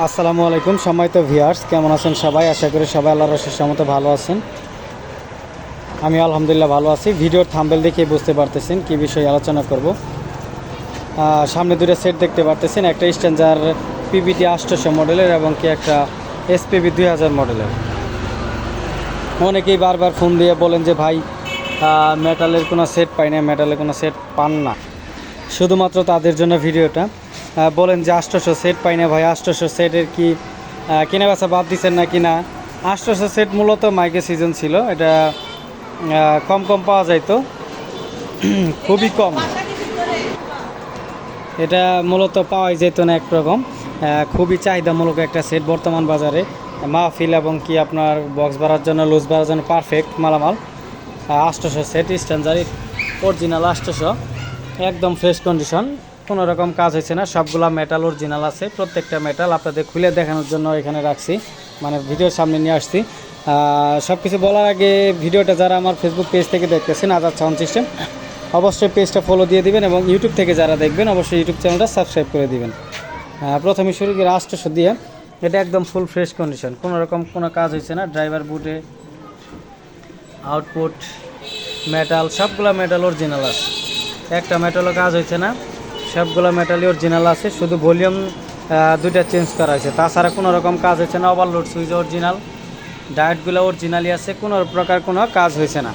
আসসালামু আলাইকুম, সম্মানিত ভিউয়ার্স কেমন আছেন সবাই? আশা করি সবাই আল্লাহর রসের মতো ভালো আছেন। আমি আলহামদুলিল্লাহ ভালো আছি। ভিডিওর থাম্বেল দেখে বুঝতে পারতেছেন কি বিষয়ে আলোচনা করব। সামনে দুটো সেট দেখতে পারতেছেন, একটা স্ট্যান্ডার পিবিটি আটশোশো মডেলের এবং কি একটা এসপিবি দুই হাজার মডেলের অনেকেই বারবার ফোন দিয়ে বলেন যে, ভাই মেটালের কোনো সেট পাই না মেটালের কোনো সেট পান না। শুধুমাত্র তাদের জন্য ভিডিওটা। বলেন যে আষ্টশো সেট পাই না ভাই, আষ্টশো সেটের কি কেনা বেচা বাদ দিচ্ছেন না? কিনা আষ্টশো সেট মূলত মাইকের সিজন ছিল, এটা কম কম পাওয়া যাইতো খুবই কম। এটা মূলত পাওয়াই যেত না একরকম। খুবই চাহিদামূলক একটা সেট বর্তমান বাজারে। মাহফিল এবং কি আপনার বক্স বাড়ার জন্য লুজ বাড়ার জন্য পারফেক্ট মালামাল। আষ্টশো সেট স্ট্যান্ডার্ড অরিজিনাল আষ্টশো, একদম ফ্রেশ কন্ডিশন কোনো রকম কাজ হয়েছে না, সবগুলা মেটাল অরিজিনাল আছে, প্রত্যেকটা মেটাল আপনাদের খুলে দেখানোর জন্য এখানে রাখছি মানে ভিডিওর সামনে নিয়ে আসছি। সব কিছু বলার আগে ভিডিওটা যারা আমার ফেসবুক পেজ থেকে দেখতেছেন আজাদ সাউন্ড সিস্টেম অবশ্যই পেজটা ফলো দিয়ে দিবেন এবং ইউটিউব থেকে যারা দেখবেন, অবশ্যই ইউটিউব চ্যানেলটা সাবস্ক্রাইব করে দিবেন। প্রথমে শুরু করি আষ্টশো দিয়ে এটা একদম ফুল ফ্রেশ কন্ডিশন কোনো রকম কোনো কাজ হয়েছে না ড্রাইভার বুটে আউটপুট মেটাল সবগুলা মেটাল অরিজিনাল আছে। একটা মেটালও কাজ হয়েছে না সবগুলো মেটালই অরিজিনাল আছে, শুধু ভলিউম দুইটা চেঞ্জ করা হয়েছে। তাছাড়া কোনো রকম কাজ হয়েছে না ওভারলোড সুইচ অরিজিনাল ডায়েটগুলো অরিজিনালি আছে, কোনো প্রকার কোনো কাজ হয়েছে না।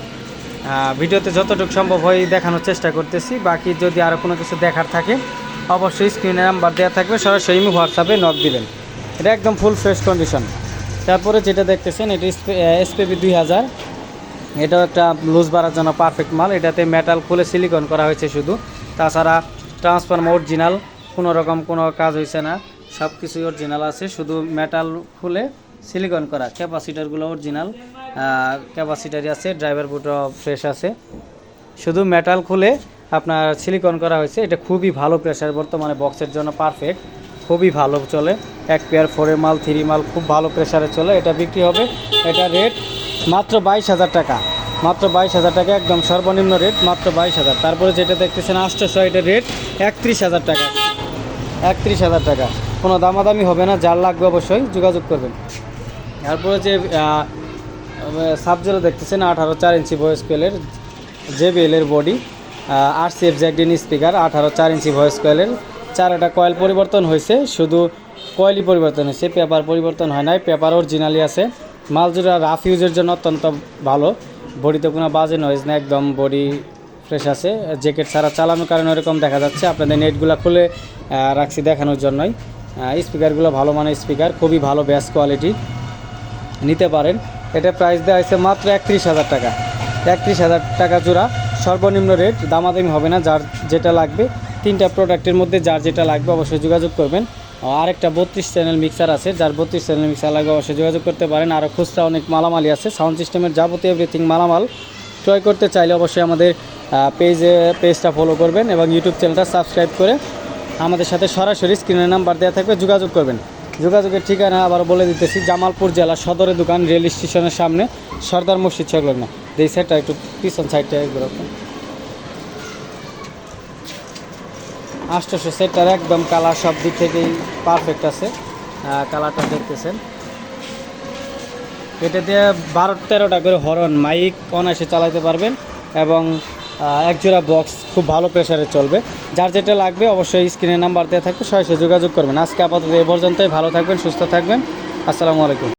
ভিডিওতে যতটুকু সম্ভব হয় দেখানোর চেষ্টা করতেছি। বাকি যদি আরও কোনো কিছু দেখার থাকে, অবশ্যই স্ক্রিনে নাম্বার দেওয়া থাকবে, সরাসরি হোয়াটসঅ্যাপে নক দিবেন। এটা একদম ফুল ফ্রেশ কন্ডিশন তারপরে যেটা দেখতেছেন, এটা এসপিবি দুই হাজার। এটাও একটা লুজ বাড়ার জন্য পারফেক্ট মাল। এটাতে মেটাল খুলে সিলিকন করা হয়েছে শুধু। তাছাড়া ট্রান্সফর্মার অরিজিনাল, কোনো রকম কোনো কাজ হয়েছে না। সব কিছুই অরিজিনাল আছে, শুধু মেটাল খুলে সিলিকন করা। ক্যাপাসিটারগুলো অরিজিনাল ক্যাপাসিটারই আছে ড্রাইভার বুটও ফ্রেশ আছে। শুধু মেটাল খুলে আপনার সিলিকন করা হয়েছে, এটা খুবই ভালো প্রেশার বর্তমানে বক্সের জন্য পারফেক্ট খুবই ভালো চলে। এক পেয়ার ফোরের মাল থ্রি মাল, খুব ভালো প্রেশারে চলে। এটা বিক্রি হবে, এটা রেট মাত্র বাইশ হাজার টাকা। মাত্র বাইশ হাজার টাকা, একদম সর্বনিম্ন রেট মাত্র বাইশ হাজার। তারপরে যেটা দেখতেছেন আটশোশো এটার রেট একত্রিশ হাজার টাকা। একত্রিশ হাজার টাকা। কোনো দামাদামি হবে না, যার লাগবে অবশ্যই যোগাযোগ করবেন। তারপরে যে সাবজেরো দেখতেছেন, আঠারো চার ইঞ্চি ভয়েস কোয়েলের জেবিএলের বডি আর সি এফ জ্যাকডিন স্পিকার আঠারো চার ইঞ্চি ভয়েস কোয়েলের চারটা কয়েল পরিবর্তন হয়েছে, শুধু কয়েলই পরিবর্তন হয়েছে পেপার পরিবর্তন হয় নাই পেপার অরিজিনালি আছে। মালজুরা রাফ ইউজের জন্য অত্যন্ত ভালো। বডিতে কোনো বাজে নয়েজ না একদম বডি ফ্রেশ আছে। জ্যাকেট ছাড়া চালানোর কারণে এরকম দেখা যাচ্ছে। আপনাদের নেটগুলো খুলে রাখছি দেখানোর জন্যই। স্পিকারগুলো ভালো মানের স্পিকার খুবই ভালো ব্যাস কোয়ালিটি নিতে পারেন। এটা প্রাইস দেওয়া হয়েছে মাত্র একত্রিশ হাজার টাকা। একত্রিশ হাজার টাকা জোড়া। সর্বনিম্ন রেট দামাদামি হবে না। যার যেটা লাগবে, তিনটা প্রোডাক্টের মধ্যে যার যেটা লাগবে অবশ্যই যোগাযোগ করবেন। আর একটা বত্রিশ চ্যানেল মিক্সার আছে, যার বত্রিশ চ্যানেল মিক্সার লাগবে অবশ্যই যোগাযোগ করতে পারেন। আরও খুচরা অনেক মালামালি আছে সাউন্ড সিস্টেমের যাবতীয় এভরিথিং মালামাল। ক্রয় করতে চাইলে অবশ্যই আমাদের পেজে পেজটা ফলো করবেন এবং ইউটিউব চ্যানেলটা সাবস্ক্রাইব করে আমাদের সাথে সরাসরি স্ক্রিনের নাম্বার দেওয়া থাকবে, যোগাযোগ করবেন। যোগাযোগের ঠিকানা আবার বলে দিতেছি, জামালপুর জেলা সদরের দোকান, রেল স্টেশনের সামনে, সর্দার মসজিদ সংলগ্ন। এই সাইডটা একটু পিছন সাইডটা এগুলো আষ্টশো সেটটার একদম কালার সব দিক থেকেই পারফেক্ট আছে। কালারটা দেখতেছেন। এটা দিয়ে বারো তেরোটা করে হরন মাইক অনায়াসে চালাতে পারবেন এবং একজোড়া বক্স খুব ভালো প্রেসারে চলবে। যার যেটা লাগবে অবশ্যই স্ক্রিনের নাম্বার দেওয়া থাকবে, সরাসরি যোগাযোগ করবেন। আজকে আপাতত এ পর্যন্তই, ভালো থাকবেন, সুস্থ থাকবেন। আসসালামু আলাইকুম।